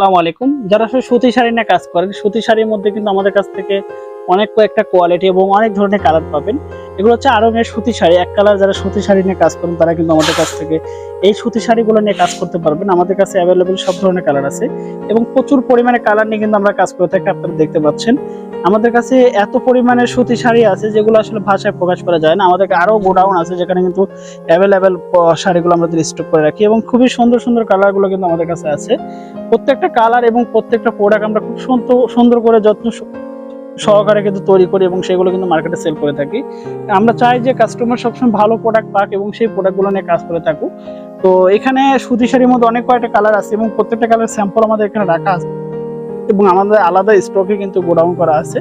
আসসালামু আলাইকুম। যারা আসলে সুতি শাড়ি নিয়ে কাজ করেন, সুতি শাড়ির মধ্যে কিন্তু আমাদের কাছ থেকে অনেক কয়েকটা কোয়ালিটি এবং অনেক ধরনের কালার পাবেন। এগুলো হচ্ছে আরঙের সুতি শাড়ি। এক কালার যারা সুতি শাড়ি নিয়ে কাজ করেন, তারা কিন্তু আমাদের কাছ থেকে এই সুতি শাড়িগুলো নিয়ে কাজ করতে পারবেন। আমাদের কাছে অ্যাভেলেবেল সব ধরনের কালার আছে এবং প্রচুর পরিমাণে কালার নিয়ে কিন্তু আমরা কাজ করে থাকি, আপনারা দেখতে পাচ্ছেন। আমাদের কাছে এত পরিমাণে সুতি শাড়ি আছে যেগুলো আসলে ভাষায় প্রকাশ করা যায় না। আমাদের আরও গোডাউন আছে যেখানে কিন্তু অ্যাভেলেবেল শাড়িগুলো আমরা স্টক করে রাখি এবং খুবই সুন্দর সুন্দর কালারগুলো কিন্তু আমাদের কাছে আছে। প্রত্যেকটা কালার এবং প্রত্যেকটা প্রোডাক্ট আমরা খুব সুন্দর সুন্দর করে যত্ন সহকারে কিন্তু তৈরি করি এবং সেগুলো কিন্তু মার্কেটে সেল করে থাকি। আমরা চাই যে কাস্টমার সবসময় ভালো প্রোডাক্ট পাক এবং সেই প্রোডাক্টগুলো নিয়ে কাজ করে থাকুক। তো এখানে সুতি শাড়ির মধ্যে অনেক কয়েকটা কালার আছে এবং প্রত্যেকটা কালার স্যাম্পল আমাদের এখানে রাখা আছে। এবং আমাদের আলাদা স্টকে কিন্তু গোডাউন করা আছে।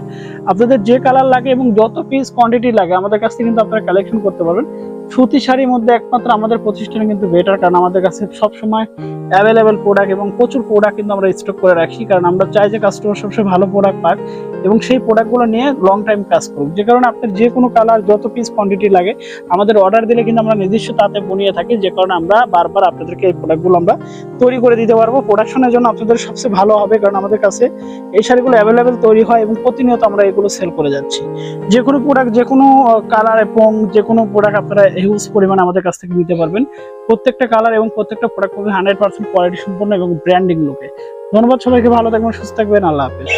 আপনাদের যে কালার লাগে এবং যত পিস কোয়ান্টিটি লাগে, আমাদের কাছ থেকে কিন্তু আপনারা কালেকশন করতে পারবেন। সুতি শাড়ির মধ্যে একমাত্র আমাদের প্রতিষ্ঠানে কিন্তু বেটার কারণ আমাদের কাছে সবসময় অ্যাভেলেবেল প্রোডাক্ট এবং প্রচুর প্রোডাক্ট কিন্তু আমরা স্টক করে রাখি, কারণ আমরা চাই যে কাস্টমার সবসময় ভালো প্রোডাক্ট পাক এবং সেই প্রোডাক্টগুলো নিয়ে লং টাইম কাজ করুক। যে কারণে আপনার যে কোনো কালার যত পিস কোয়ান্টিটি লাগে, আমাদের অর্ডার দিলে কিন্তু আমরা নিজস্ব তাতে বনিয়ে থাকি, যে কারণে আমরা বারবার আপনাদেরকে এই প্রোডাক্টগুলো আমরা তৈরি করে দিতে পারব। প্রোডাকশনের জন্য আপনাদের সবচেয়ে ভালো হবে, কারণ আমাদের কাছে এই শাড়িগুলো অ্যাভেলেবেল তৈরি হয় এবং প্রতিনিয়ত আমরা এগুলো সেল করে যাচ্ছি। যে কোনো প্রোডাক্ট যে কোনো কালার এবং যে কোনো প্রোডাক্ট আপনারা হিউজ পরিমাণ আমাদের কাছ থেকে নিতে পারবেন। প্রত্যেকটা কালার এবং প্রত্যেকটা প্রোডাক্ট পাবেন হান্ড্রেড পার্সেন্ট কোয়ালিটি সম্পন্ন এবং ব্র্যান্ডিং লোকে ধন্যবাদ সবাইকে, ভালো থাকবেন, সুস্থ থাকবেন, আল্লাহ হাফেজ।